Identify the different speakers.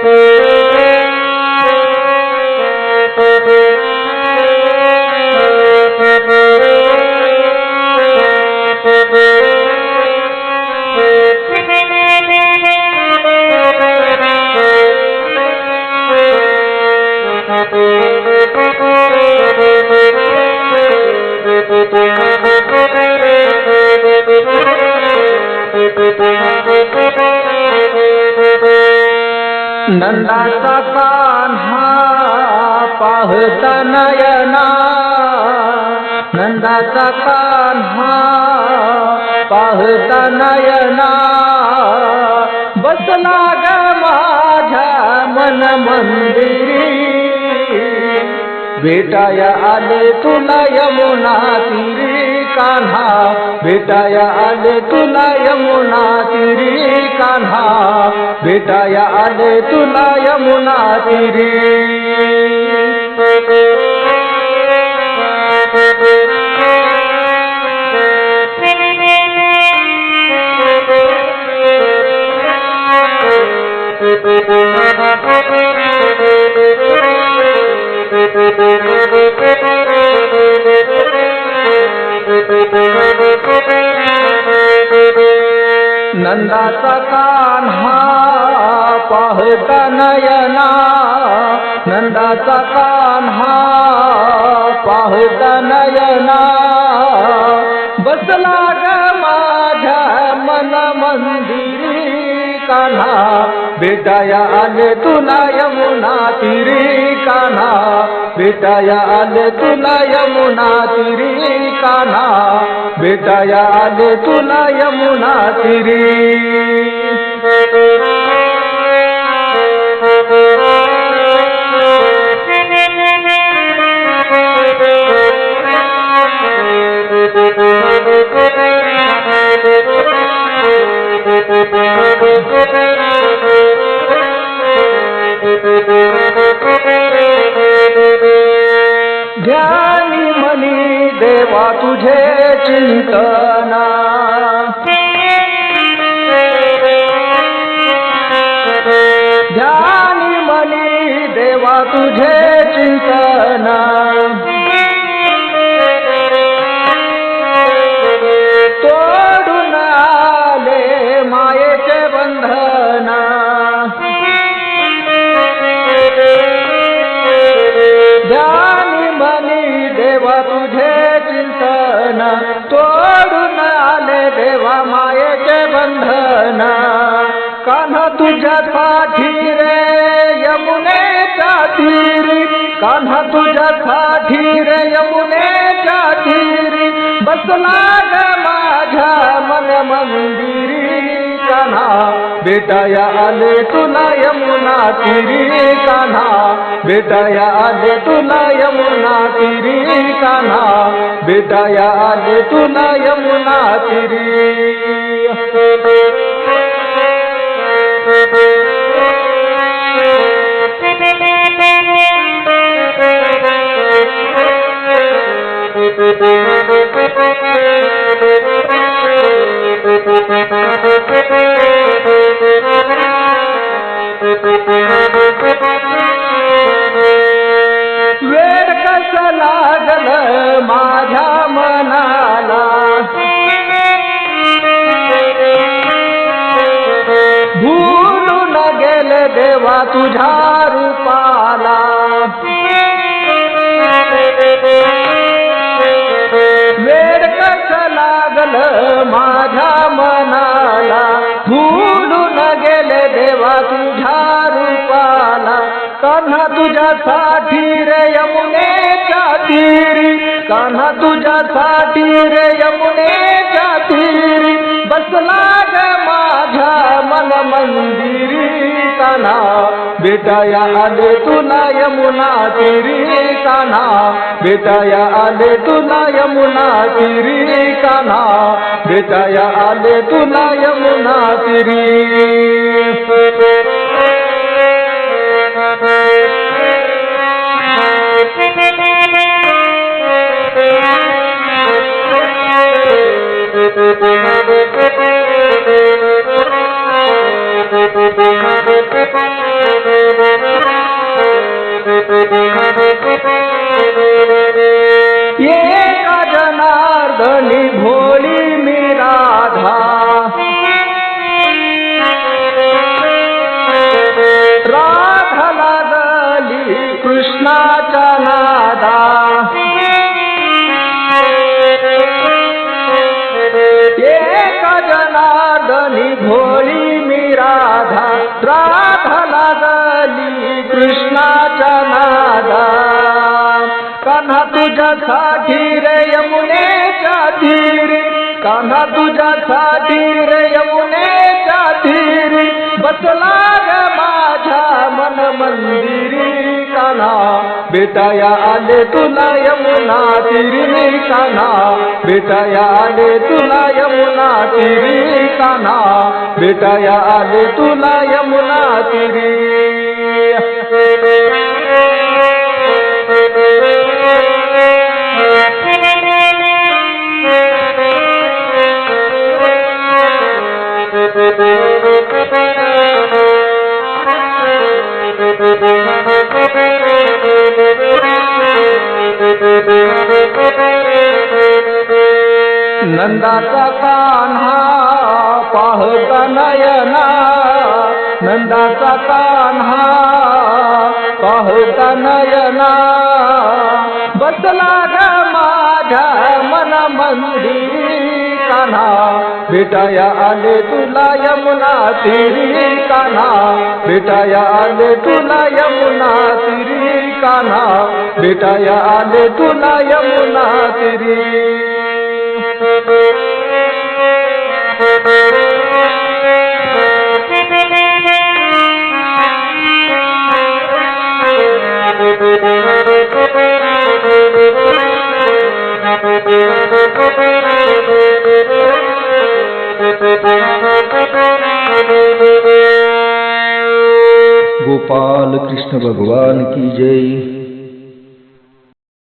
Speaker 1: Thank you. नंदाचा Kanha पाहता नयना नंदाचा कान्हा पाहता नयना बसला ग माझ्या मन मंदिरी भेटाया आले तुला यमुना तिरी कान्हा भेटाया आले तुला यमुना तिरी कान्हा. भेटाया आले तुला यमुना तिरी. नंदाचा कान्हा पाहता नयना. नंदाचा कान्हा पाहता नयना. बसला ग माझ्या मन कान्हा बेटाया आले तुला यमुना तिरी कान्हा बेटाया आले तुला यमुना तिरी कान्हा बेटाया आले तुला यमुना तिरी ध्यानी मनी देवा तुझे चिंतना. ध्यानी मनी देवा तुझे चिंतना. कान्हा तुझ्यासाठी रे यमुनेच्या तीरी कान्हा तुझ्यासाठी रे यमुनेच्या तीरी बसला ग माझ्या मन मंदिरी। कान्हा बेटाया आले तुला यमुना तिरी। कान्हा बेटाया आले तुला यमुना तिरी। कान्हा बेटाया आले तुला यमुना तिरी। देवा तुझ्या रूपाला। वेळ कस लागल मनाला। गेले देवा तुझ्या रूपाला। कान्हा तुझ्यासाठी रे, यमुनेच्या तीरी। कान्हा तुझ्यासाठी रे, यमुनेच्या तीरी। बसला ग माझ्या मन मंदिरी कान्हा बेटाया आले तुला यमुना तिरी कान्हा बेटाया आले तुला यमुना तिरी कान्हा बेटाया आले तुला यमुना आणि भोळी मी राधा राधा लागली कृष्णाच्या नादा कान्हा तुझ्यासाठी रे यमुनेच्या धीरी कान्हा तुझ्यासाठी रे यमुनेच्या धीरी बसला ग माझ्या मन मंदिरी। काना बेटाया आले तुला यमुना तिरी काना बेटाया आले तुला यमुना तिरी काना बेटाया आले तुला यमुना नंदाचा कान्हा पाहता नयना. नंदाचा कान्हा पाहता नयना. बसला ग माझ्या मन मंदिरी कान्हा. बेटाया आले तुला यमुना तिरी कान्हा. बेटाया आले तुला यमुना तिरी कान्हा. बेटाया आले तुला यमुना
Speaker 2: कृष्ण भगवान की जय